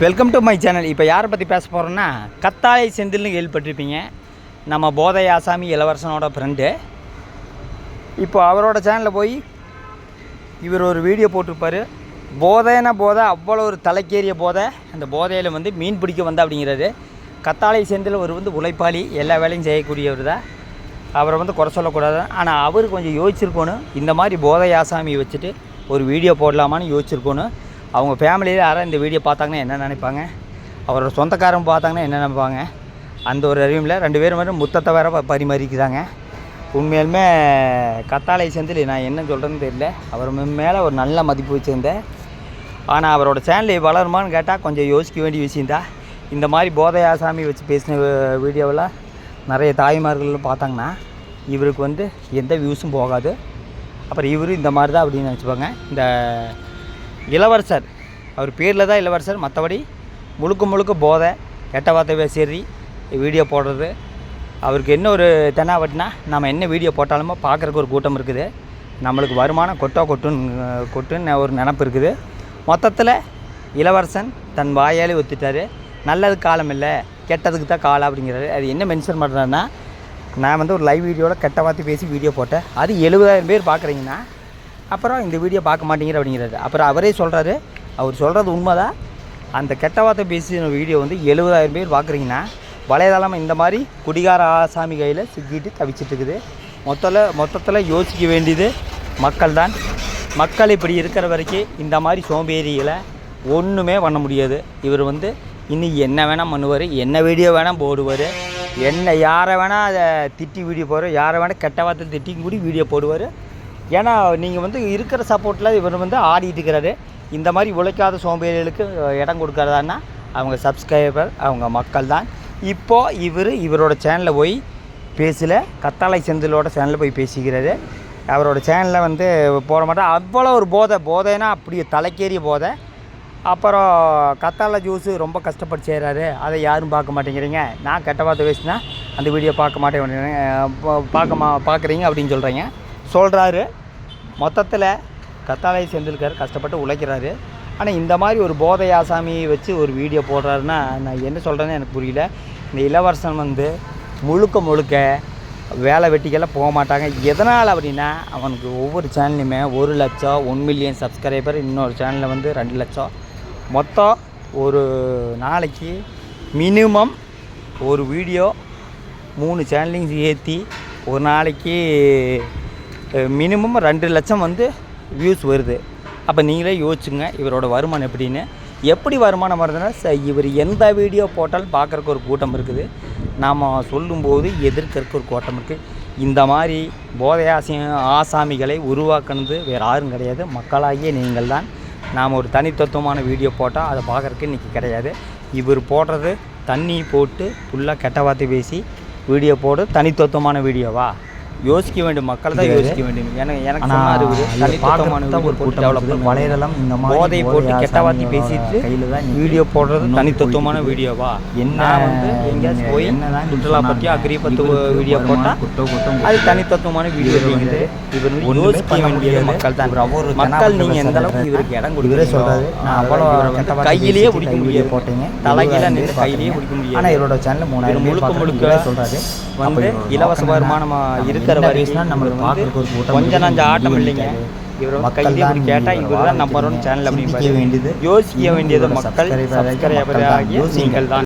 Welcome to my channel இப்போ யாரை பற்றி பேச போகிறோன்னா கத்தாழை செந்தில்னு கேள்விப்பட்டிருப்பீங்க. நம்ம போதை ஆசாமி இளவரசனோட ஃப்ரெண்டு இப்போ அவரோட சேனலில் போய் இவர் ஒரு வீடியோ போட்டிருப்பாரு. போதைனா போதை அவ்வளோ ஒரு தலைக்கேறிய போதை. அந்த போதையில் வந்து மீன் பிடிக்க வந்தா அப்படிங்கிறாரு கத்தாழை செந்தில் ஒரு வந்து உழைப்பாளி எல்லா வேலையும் செய்யக்கூடியவர் தான். அவரை வந்து குறை சொல்லக்கூடாது. ஆனால் அவர் கொஞ்சம் யோசிச்சிருக்கணும். இந்த மாதிரி போதை ஆசாமி வச்சுட்டு ஒரு வீடியோ போடலாமான்னு யோசிச்சிருக்கணும். அவங்க ஃபேமிலியில் யாராவது இந்த வீடியோ பார்த்தாங்கன்னா என்ன நினைப்பாங்க? அவரோட சொந்தக்காரங்க பார்த்தாங்கன்னா என்ன நினைப்பாங்க? அந்த ஒரு அறிவில் ரெண்டு பேரும் வந்து முத்தத்தை வேற பரிமாறிக்கிறாங்க. உண்மையிலுமே கத்தாலை செந்தில் நான் என்ன சொல்கிறேன்னு தெரியல. அவர் மேலே ஒரு நல்ல மதிப்பு வச்சுருந்தேன் ஆனால் அவரோட சேனல் வளருமான்னு கேட்டால் கொஞ்சம் யோசிக்க வேண்டிய விஷயந்தான் இந்த மாதிரி போதையாசாமி வச்சு பேசின வீடியோவெல்லாம் நிறைய தாய்மார்கள் பார்த்தாங்கன்னா இவருக்கு வந்து எந்த வியூஸும் போகாது. அப்புறம் இவரும் இந்த மாதிரி தான் அப்படின்னு நினச்சிப்பாங்க. இந்த இளவரசர். அவர் பேரில் தான் இளவரசர். மற்றபடி முழுக்க முழுக்க போதை கெட்ட வார்த்தை பேசி வீடியோ போடுறது. அவருக்கு என்ன ஒரு தென்னாவட்டினா நம்ம என்ன வீடியோ போட்டாலுமோ பார்க்குறக்கு ஒரு கூட்டம் இருக்குது. நம்மளுக்கு வருமானம் கொட்டோ கொட்டுன்னு கொட்டுன்னு ஒரு நினப்பு இருக்குது. மொத்தத்தில் இளவரசன் தன் வாயாலே ஒத்துட்டார். நல்லது காலம் இல்லை கெட்டதுக்கு தான் காலம் அப்படிங்கிறாரு. அது என்ன மென்ஷன் பண்ணுறாருன்னா நான் வந்து ஒரு லைவ் வீடியோவில் கெட்ட வார்த்தை பேசி வீடியோ போட்டேன். அது எழுபதாயிரம் பேர் பார்க்குறீங்கன்னா அப்புறம் இந்த வீடியோ பார்க்க மாட்டேங்கிற அப்படிங்கிறது அப்புறம் அவரே சொல்கிறாரு அவர் சொல்கிறது உண்மைதான். அந்த கெட்ட வார்த்தை பேசின வீடியோ வந்து எழுபதாயிரம் பேர் பார்க்குறீங்கன்னா வலைதளம் இந்த மாதிரி குடிகார ஆசாமி கையில் சிக்கிட்டு தவிச்சிட்டு இருக்குது. மொத்தத்தில் மொத்தத்தில் யோசிக்க வேண்டியது மக்கள் தான் மக்கள் இப்படி இருக்கிற வரைக்கும் இந்த மாதிரி சோம்பேறிகளை ஒன்றுமே பண்ண முடியாது. இவர் வந்து இனி என்ன வேணால் பண்ணுவார் என்ன வீடியோ வேணால் போடுவார் என்ன யாரை வேணால் அதை திட்டி வீடியோ போடுவார் யாரை வேணால் கெட்ட வார்த்தை திட்டி கூடி வீடியோ போடுவார். ஏன்னா நீங்கள் வந்து இருக்கிற சப்போர்ட்டில் இவர் வந்து ஆடிட்டு இருக்கிறாரு இந்த மாதிரி உழைக்காத சோம்பேறிகளுக்கு இடம் கொடுக்கறதான்னா அவங்க சப்ஸ்கிரைபர் அவங்க மக்கள் தான் இப்போது இவர் இவரோட சேனலில் போய் பேசல. கத்தாழை செந்திலோட சேனலில் போய் பேசிக்கிறாரு. அவரோட சேனலில் வந்து போட மாட்டேன் அவ்வளோ ஒரு போதை. போதைன்னா அப்படி தலைக்கேறிய போதை. அப்புறம் கத்தாழை ஜூஸு ரொம்ப கஷ்டப்பட்டு செய்கிறாரு அதை யாரும் பார்க்க மாட்டேங்கிறீங்க. நான் கெட்ட பார்த்து பேசினா அந்த வீடியோ பார்க்க மாட்டேன். பார்க்க மா பார்க்குறீங்க அப்படின்னு சொல்கிறீங்க சொல்கிறாரு மொத்தத்தில் கத்தாழை செந்தில்கர் கஷ்டப்பட்டு உழைக்கிறாரு. ஆனால் இந்த மாதிரி ஒரு போதை ஆசாமியை வச்சு ஒரு வீடியோ போடுறாருன்னா நான் என்ன சொல்கிறேன்னு எனக்கு புரியல. இந்த இளவரசன் வந்து முழுக்க முழுக்க வேலை வெட்டிக்கெல்லாம் போக மாட்டாங்க. எதனால் அப்படின்னா அவனுக்கு ஒவ்வொரு சேனல்லையுமே ஒரு லட்சம் ஒன் மில்லியன் சப்ஸ்கிரைபர் இன்னொரு சேனலில் வந்து ரெண்டு லட்சம். மொத்தம் ஒரு நாளைக்கு மினிமம் ஒரு வீடியோ மூணு சேனலையும் ஏற்றி ஒரு நாளைக்கு மினிமம் ரெண்டு லட்சம் வந்து வியூஸ் வருது. அப்போ நீங்களே யோசிச்சுங்க இவரோட வருமானம் எப்படின்னு. எப்படி வருமானம் வருதுன்னா ச இவர் எந்த வீடியோ போட்டாலும் பார்க்குறக்கு ஒரு கூட்டம் இருக்குது. நாம் சொல்லும்போது எதிர்க்கறக்கு ஒரு கூட்டம் இருக்குது இந்த மாதிரி போதை ஆசி ஆசாமிகளை உருவாக்குனது வேறு யாரும் கிடையாது. மக்களாகிய நீங்கள் தான். நாம் ஒரு தனித்தத்துவமான வீடியோ போட்டால் அதை பார்க்குறக்கு இன்றைக்கி கிடையாது. இவர் போடுறது தண்ணி போட்டு ஃபுல்லாக கெட்ட வார்த்தை பேசி வீடியோ போடு தனித்தத்துவமான வீடியோவா யோசிக்க வேண்டும் மக்கள் தான் யோசிக்க வேண்டும். எனக்கு எனக்கு தான் ஒரு கூட்டம் இருக்குது. வலைதளம் இந்த மாதிரி போதை போட்டு கெட்ட வார்த்தை பேசிட்டு கையில தான் வீடியோ போடுறது தனித்தத்துவமான வீடியோவா? என்ன வந்து எங்கேயாச்சும் போய் சுற்றுலா பற்றி அக்ரி பற்றி வீடியோ போட்டால் அது தனித்தத்துவமான வீடியோ இவர் வந்து இவர் யோசிக்க முடியாது. மக்கள் தான். மக்கள் நீங்கள் எந்த அளவுக்கு. இவருக்கு இடம் இவரே கொடுக்குறீங்களோ சொல்றாரு நான் அவ்வளோ கையிலேயே பிடிக்க முடியாது. போட்டீங்க. தலைகீழ எழுபதாயிரம் நின்று கையிலேயே. பிடிக்க முடியாது. ஆனா இவரோட சேனல் மூணாயிரம் முழுக்க. முழுக்க அப்ப வந்து இலவச நோக்கம் வருமானமா என்னன்னா, இருக்கிற வரைக்கும் நம்மளுக்கு இவர் வந்து பார்க்கறதுக்கு ஒரு கூட்டம் கொஞ்ச நஞ்ச இருக்குது. ஆட்டம் இல்லைங்க இருக்காது. இவர் வந்து மக்கள் கையிலே கேட்டால் இவரை தான் நம்பர் ஒன் சேனல். அப்படின்னு வேண்டியது யோசிக்க வேண்டியது இவரோட மக்கள் சப்ஸ்கிரைபர். ஆகிய. நீங்கள் தான்